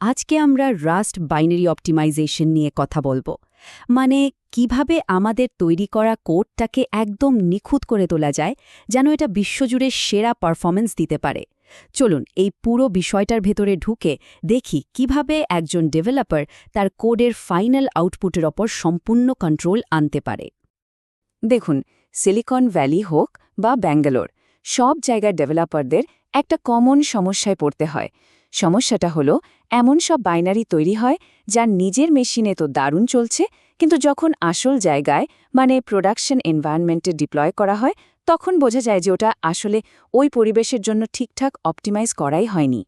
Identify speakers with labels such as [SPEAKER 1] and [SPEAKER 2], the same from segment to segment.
[SPEAKER 1] আজকে আমরা rushed binary optimisation নিয়ে কথা বলব। মানে কীভাবে আমাদের তৈরি করা কোডটাকে একদম নিখুঁত করে তোলা যায়, যেন এটা বিশ্বজুড়ে সেরা পারফরমেন্স দিতে পারে। চলুন, এই পুরো বিষয়টার ভেতরে ঢুকে দেখি কীভাবে একজন ডেভেলপার তার কোডের ফাইনাল আউটপুটের ওপর সম্পূর্ণ কন্ট্রোল আনতে পারে। দেখুন সিলিকন ভ্যালি হোক বা ব্যাঙ্গালোর সব জায়গার ডেভেলপারদের একটা কমন সমস্যায় পড়তে হয়। সমস্যাটা হলো, এমন সব বাইনারি তৈরি হয় যা নিজের মেশিনে তো দারুণ চলছে, কিন্তু যখন আসল জায়গায় মানে প্রোডাকশন এনভায়রনমেন্টে ডিপ্লয় করা হয়, তখন বোঝা যায় যে ওটা আসলে ওই পরিবেশের জন্য ঠিকঠাক অপটিমাইজ করাই হয়নি।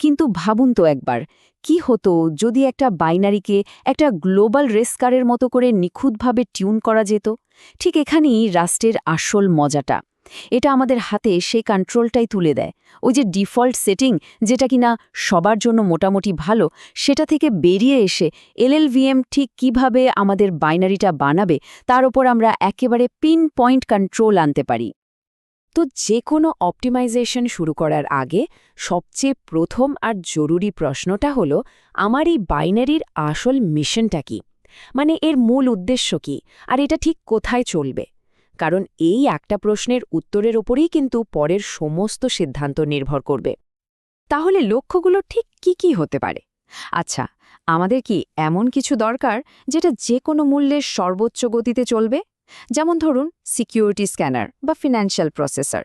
[SPEAKER 1] কিন্তু ভাবুন তো একবার, কি হতো যদি একটা বাইনারিকে একটা গ্লোবাল রেসকারের মতো করে নিখুঁতভাবে টিউন করা যেত? ঠিক এখানেই রাষ্ট্রের আসল মজাটা। এটা আমাদের হাতে সেই কন্ট্রোলটাই তুলে দেয়। ওই যে ডিফল্ট সেটিং যেটা কিনা সবার জন্য মোটামুটি ভালো, সেটা থেকে বেরিয়ে এসে এলএলভিএম ঠিক কীভাবে আমাদের বাইনারিটা বানাবে, তার ওপর আমরা একেবারে পিন পয়েন্ট কন্ট্রোল আনতে পারি। তো যে কোনো অপটিমাইজেশন শুরু করার আগে সবচেয়ে প্রথম আর জরুরি প্রশ্নটা হলো, আমার এই বাইনারির আসল মিশনটা কি? মানে এর মূল উদ্দেশ্য কি? আর এটা ঠিক কোথায় চলবে? কারণ এই একটা প্রশ্নের উত্তরের ওপরেই কিন্তু পরের সমস্ত সিদ্ধান্ত নির্ভর করবে। তাহলে লক্ষ্যগুলো ঠিক কি কি হতে পারে? আচ্ছা আমাদের কি এমন কিছু দরকার যেটা যে কোনো মূল্যের সর্বোচ্চ গতিতে চলবে? যেমন ধরুন, সিকিউরিটি স্ক্যানার বা ফিনান্সিয়াল প্রসেসর।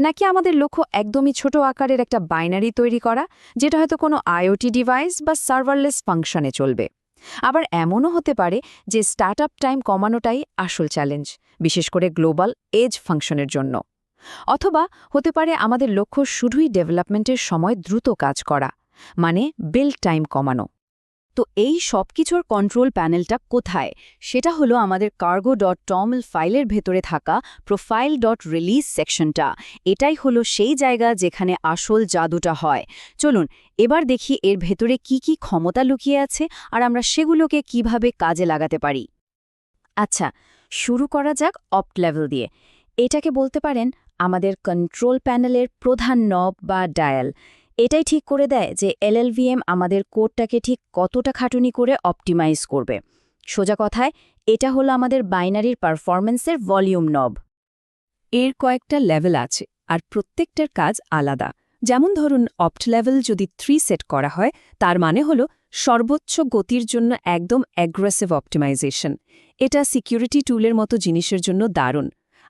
[SPEAKER 1] নাকি আমাদের লক্ষ্য একদমই ছোট আকারের একটা বাইনারি তৈরি করা, যেটা হয়তো কোনো আইওটি ডিভাইস বা সার্ভারলেস ফাংশনে চলবে? আবার এমনও হতে পারে যে স্টার্ট টাইম কমানোটাই আসল চ্যালেঞ্জ, বিশেষ করে গ্লোবাল এজ ফাংশনের জন্য। অথবা হতে পারে আমাদের লক্ষ্য শুধুই ডেভেলপমেন্টের সময় দ্রুত কাজ করা মানে বিল্ড টাইম কমানো। তো এই সব কিছুর কন্ট্রোল প্যানেলটা কোথায়? সেটা হলো আমাদের কার্গো ডট টমল ফাইলের ভেতরে থাকা প্রোফাইল ডট রিলিজ সেকশনটা এটাই হলো সেই জায়গা যেখানে আসল জাদুটা হয়। চলুন, এবার দেখি এর ভেতরে কি কি ক্ষমতা লুকিয়ে আছে আর আমরা সেগুলোকে কীভাবে কাজে লাগাতে পারি। আচ্ছা শুরু করা যাক অপ্ট লেভেল দিয়ে। এটাকে বলতে পারেন আমাদের কন্ট্রোল প্যানেলের প্রধান নব বা ডায়াল এটাই ঠিক করে দেয় যে এলএলভিএম আমাদের কোডটাকে ঠিক কতটা খাটুনি করে অপটিমাইজ করবে। সোজা কথায়, এটা হলো আমাদের বাইনারির পারফরম্যান্সের ভলিউম নব। এর কয়েকটা লেভেল আছে আর প্রত্যেকটার কাজ আলাদা। যেমন ধরুন অপ্ট লেভেল যদি থ্রি সেট করা হয়, তার মানে হল সর্বোচ্চ গতির জন্য একদম অ্যাগ্রেসিভ অপটিমাইজেশন এটা সিকিউরিটি টুলের মতো জিনিসের জন্য দারুণ।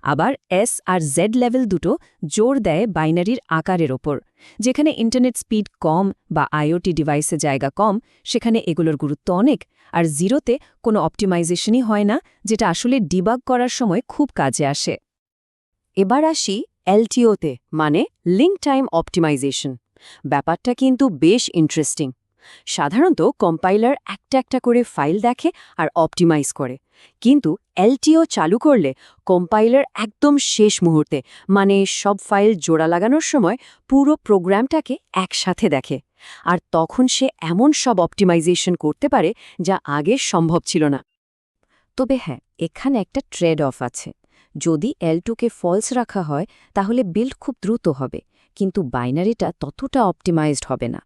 [SPEAKER 1] আবার এস আর জেড লেভেল দুটো জোর দেয় বাইনারির আকারের ওপর। যেখানে ইন্টারনেট স্পিড কম বা আইওটি ডিভাইসে জায়গা কম, সেখানে এগুলোর গুরুত্ব অনেক, আর জিরোতে কোনো অপটিমাইজেশনই হয় না, যেটা আসলে ডিবাগ করার সময় খুব কাজে আসে। এবার আসি এলটিওতে মানে লিঙ্ক টাইম অপটিমাইজেশন ব্যাপারটা কিন্তু বেশ ইন্টারেস্টিং সাধারণত কম্পাইলার একটা একটা করে ফাইল দেখে আর অপটিমাইজ করে। কিন্তু এলটিও চালু করলে কম্পাইলার একদম শেষ মুহূর্তে মানে সব ফাইল জোড়া লাগানোর সময় পুরো প্রোগ্রামটাকে একসাথে দেখে। আর তখন সে এমন সব অপটিমাইজেশন করতে পারে যা আগে সম্ভব ছিল না। তবে হ্যাঁ এখানে একটা ট্রেড অফ আছে। যদি এল টুকে ফলস রাখা হয়, তাহলে বিল্ড খুব দ্রুত হবে, কিন্তু বাইনারিটা ততটা অপটিমাইজড হবে না।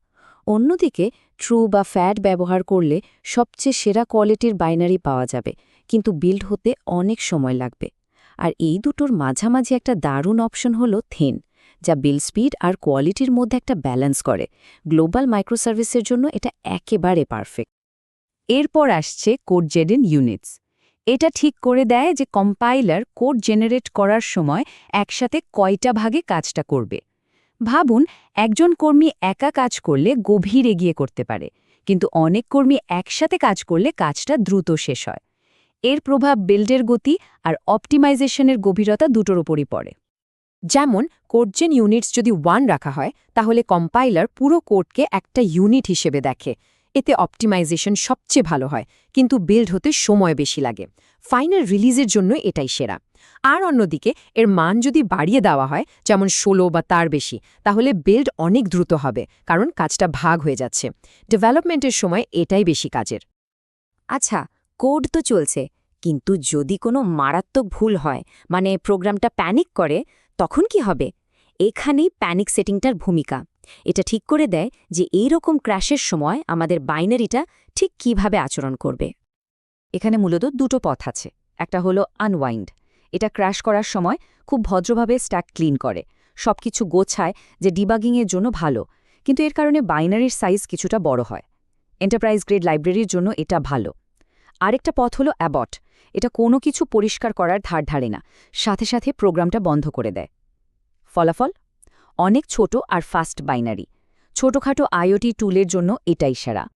[SPEAKER 1] অন্যদিকে, ট্রু বা ফ্যাট ব্যবহার করলে সবচেয়ে সেরা কোয়ালিটির বাইনারি পাওয়া যাবে কিন্তু বিল্ড হতে অনেক সময় লাগবে। আর এই দুটোর মাঝামাঝি একটা দারুণ অপশন হল থেন যা বিল স্পিড আর কোয়ালিটির মধ্যে একটা ব্যালেন্স করে। গ্লোবাল মাইক্রোসার্ভিসের জন্য এটা একেবারে পারফেক্ট এরপর আসছে কোড জেডেন ইউনিটস এটা ঠিক করে দেয় যে কম্পাইলার কোড জেনারেট করার সময় একসাথে কয়টা ভাগে কাজটা করবে। ভাবুন, একজন কর্মী একা কাজ করলে গভীর এগিয়ে করতে পারে, কিন্তু অনেক কর্মী একসাথে কাজ করলে কাজটা দ্রুত শেষ হয়। এর প্রভাব বিল্ডের গতি আর অপটিমাইজেশনের গভীরতা দুটোর উপরই পড়ে। যেমন কোডজেন ইউনিটস যদি ওয়ান রাখা হয়, তাহলে কম্পাইলার পুরো কোডকে একটা ইউনিট হিসেবে দেখে। এতে অপটিমাইজেশন সবচেয়ে ভালো হয়, কিন্তু বিল্ড হতে সময় বেশি লাগে। ফাইনাল রিলিজের জন্য এটাই সেরা। আর অন্যদিকে, এর মান যদি বাড়িয়ে দেওয়া হয়, যেমন ষোলো বা তার বেশি, তাহলে বিল্ড অনেক দ্রুত হবে, কারণ কাজটা ভাগ হয়ে যাচ্ছে। ডেভেলপমেন্টের সময় এটাই বেশি কাজের। আচ্ছা কোড তো চলছে, কিন্তু যদি কোনো মারাত্মক ভুল হয় মানে প্রোগ্রামটা প্যানিক করে, তখন কি হবে? এখানেই প্যানিক সেটিংটার ভূমিকা। এটা ঠিক করে দেয় যে এই রকম ক্র্যাশের সময় আমাদের বাইনারিটা ঠিক কীভাবে আচরণ করবে। এখানে মূলত দুটো পথ আছে। একটা হলো আনওয়াইন্ড এটা ক্র্যাশ করার সময় খুব ভদ্রভাবে স্ট্যাক ক্লিন করে। সবকিছু গোছায় যে ডিবাগিংয়ের জন্য ভালো, কিন্তু এর কারণে বাইনারির সাইজ কিছুটা বড় হয়। এন্টারপ্রাইজ গ্রেড লাইব্রেরির জন্য এটা ভালো। আরেকটা পথ হলো অ্যাবট। এটা কোনো কিছু পরিষ্কার করার ধার ধারে না। সাথে সাথে প্রোগ্রামটা বন্ধ করে দেয়। ফলাফল? অনেক ছোট আর ফাস্ট বাইনারি। ছোটখাটো আইওটি টুলের জন্য এটাই সেরা।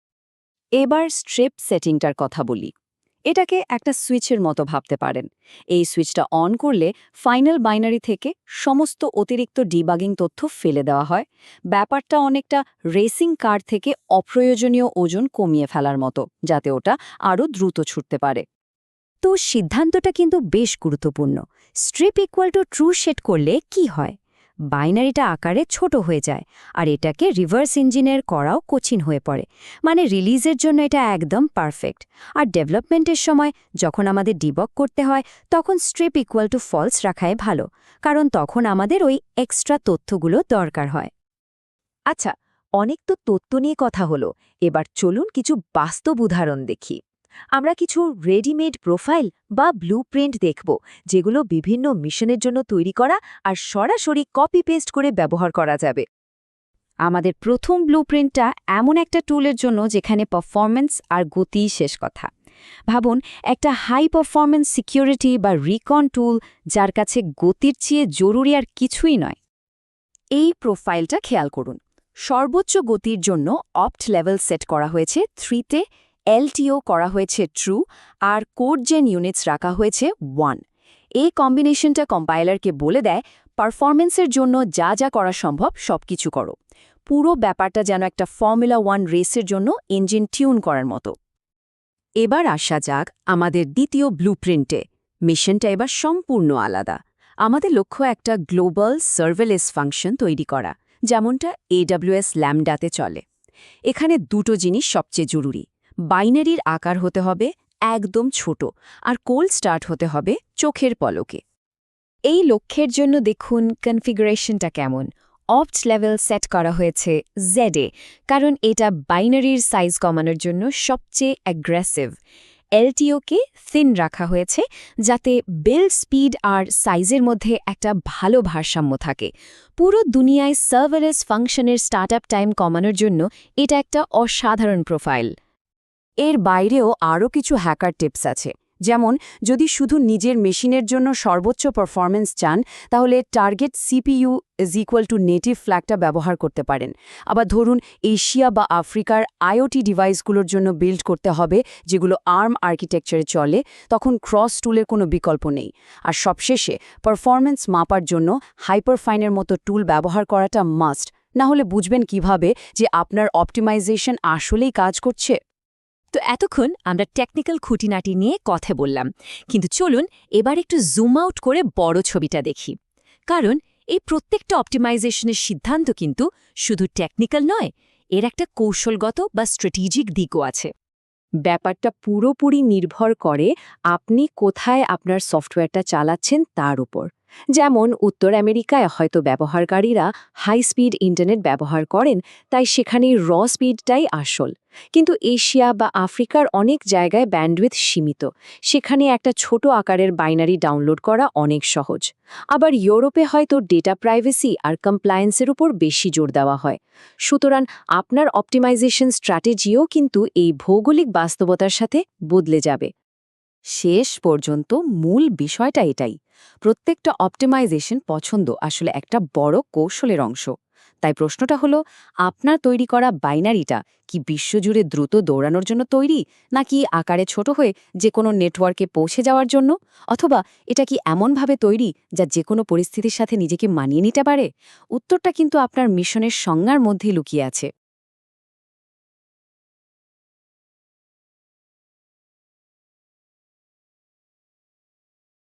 [SPEAKER 1] এবার স্ট্রেপ সেটিংটার কথা বলি। এটাকে একটা সুইচের মতো ভাবতে পারেন। এই সুইচটা অন করলে ফাইনাল বাইনারি থেকে সমস্ত অতিরিক্ত ডিবাগিং তথ্য ফেলে দেওয়া হয়। ব্যাপারটা অনেকটা রেসিং কার থেকে অপ্রয়োজনীয় ওজন কমিয়ে ফেলার মতো, যাতে ওটা আরও দ্রুত ছুটতে পারে। তো সিদ্ধান্তটা কিন্তু বেশ গুরুত্বপূর্ণ। Strip equal to true set করলে কি হয়? বাইনারিটা আকারে ছোট হয়ে যায় আর এটাকে রিভার্স ইঞ্জিনের করাও কঠিন হয়ে পড়ে। মানে রিলিজের জন্য এটা একদম পারফেক্ট। আর ডেভেলপমেন্টের সময় যখন আমাদের ডিবক করতে হয়, তখন স্ট্রিপ ইকুয়াল টু ফলস রাখাই ভালো, কারণ তখন আমাদের ওই এক্সট্রা তথ্যগুলো দরকার হয়।
[SPEAKER 2] আচ্ছা অনেক তো তথ্য নিয়ে কথা হলো, এবার চলুন কিছু বাস্তব উদাহরণ দেখি। আমরা কিছু রেডিমেড প্রোফাইল বা ব্লুপ্রিন্ট দেখব, যেগুলো বিভিন্ন মিশনের জন্য তৈরি করা আর সরাসরি কপি পেস্ট করে ব্যবহার করা যাবে।
[SPEAKER 1] আমাদের প্রথম ব্লুপ্রিন্টটা এমন একটা টুলের জন্য যেখানে পারফরম্যান্স আর গতিই শেষ কথা। ভাবুন, একটা হাই পারফরম্যান্স সিকিউরিটি বা রিকন টুল যার কাছে গতির চেয়ে জরুরি আর কিছুই নয়। এই প্রোফাইলটা খেয়াল করুন। সর্বোচ্চ গতির জন্য অপ্ট লেভেল সেট করা হয়েছে থ্রিতে এলটিও করা হয়েছে ট্রু আর কোড জেন ইউনিটস রাখা হয়েছে ওয়ান। এই কম্বিনেশনটা কম্পাইলারকে বলে দেয় পারফরমেন্সের জন্য যা যা করা সম্ভব সবকিছু করো। পুরো ব্যাপারটা যেন একটা ফর্মুলা ওয়ান রেসের জন্য ইঞ্জিন টিউন করার মতো। এবার আসা যাক আমাদের দ্বিতীয় ব্লুপ্রিন্টে। মিশনটা এবার সম্পূর্ণ আলাদা। আমাদের লক্ষ্য একটা গ্লোবাল সার্ভেলেস ফাংশন তৈরি করা, যেমনটা এডব্লিউএস ল্যামডাতে চলে। এখানে দুটো জিনিস সবচেয়ে জরুরি। বাইনারির আকার হতে হবে একদম ছোট আর কোল্ড স্টার্ট হতে হবে চোখের পলকে। এই লক্ষ্যের জন্য দেখুন কনফিগারেশনটা কেমন। অপ্ট লেভেল সেট করা হয়েছে জেডে কারণ এটা বাইনারির সাইজ কমানোর জন্য সবচেয়ে অ্যাগ্রেসিভ এলটিওকে থিন রাখা হয়েছে যাতে বিল স্পিড আর সাইজের মধ্যে একটা ভালো ভারসাম্য থাকে। পুরো দুনিয়ায় সার্ভারেস ফাংশনের স্টার্টআপ টাইম কমানোর জন্য এটা একটা অসাধারণ প্রোফাইল এর বাইরেও আরও কিছু হ্যাকার টিপস আছে। যেমন, যদি শুধু নিজের মেশিনের জন্য সর্বোচ্চ পারফরমেন্স চান, তাহলে target CPU is equal to native ফ্ল্যাগটা ব্যবহার করতে পারেন। আবার ধরুন, এশিয়া বা আফ্রিকার আইওটি ডিভাইসগুলোর জন্য বিল্ড করতে হবে, যেগুলো আর্ম আর্কিটেকচারে চলে, তখন ক্রস টুলের কোনো বিকল্প নেই। আর সবশেষে পারফরমেন্স মাপার জন্য হাইপারফাইনের মতো টুল ব্যবহার করাটা মাস্ট না হলে বুঝবেন কীভাবে যে আপনার অপটিমাইজেশন আসলেই কাজ করছে? তো এতক্ষণ আমরা টেকনিক্যাল খুঁটিনাটি নিয়ে কথা বললাম। কিন্তু চলুন এবার একটু জুম আউট করে বড় ছবিটা দেখি। কারণ এই প্রত্যেকটা অপটিমাইজেশনের সিদ্ধান্ত কিন্তু শুধু টেকনিক্যাল নয়, এর একটা কৌশলগত বা স্ট্র্যাটেজিক দিকও আছে।
[SPEAKER 2] ব্যাপারটা পুরোপুরি নির্ভর করে আপনি কোথায় আপনার সফটওয়্যারটা চালাচ্ছেন তার উপর। যেমন উত্তর আমেরিকায় হয়তো ব্যবহারকারীরা হাই স্পিড ইন্টারনেট ব্যবহার করেন, তাই সেখানে র স্পিডটাই আসল। কিন্তু এশিয়া বা আফ্রিকার অনেক জায়গায় ব্যান্ডউইথ সীমিত। সেখানে একটা ছোট আকারের বাইনারি ডাউনলোড করা অনেক সহজ। আবার ইউরোপে হয়তো ডেটা প্রাইভেসি আর কমপ্লায়েন্সের উপর বেশি জোর দেওয়া হয়। সুতরাং আপনার অপটিমাইজেশন স্ট্র্যাটেজিও কিন্তু এই ভৌগোলিক বাস্তবতার সাথে বদলে যাবে। শেষ পর্যন্ত মূল বিষয়টা এটাই। প্রত্যেকটা অপটিমাইজেশন পছন্দ, আসলে একটা বড় কৌশলের অংশ। তাই প্রশ্নটা হলো, আপনার তৈরি করা বাইনারিটা কি বিশ্বজুড়ে দ্রুত দৌড়ানোর জন্য তৈরি, নাকি আকারে ছোট হয়ে যে কোনো নেটওয়ার্কে পৌঁছে যাওয়ার জন্য? অথবা এটা কি এমনভাবে তৈরি যা যে কোনো পরিস্থিতির সাথে নিজেকে মানিয়ে নিতে পারে? উত্তরটা কিন্তু আপনার মিশনের সংজ্ঞার মধ্যেই লুকিয়ে আছে।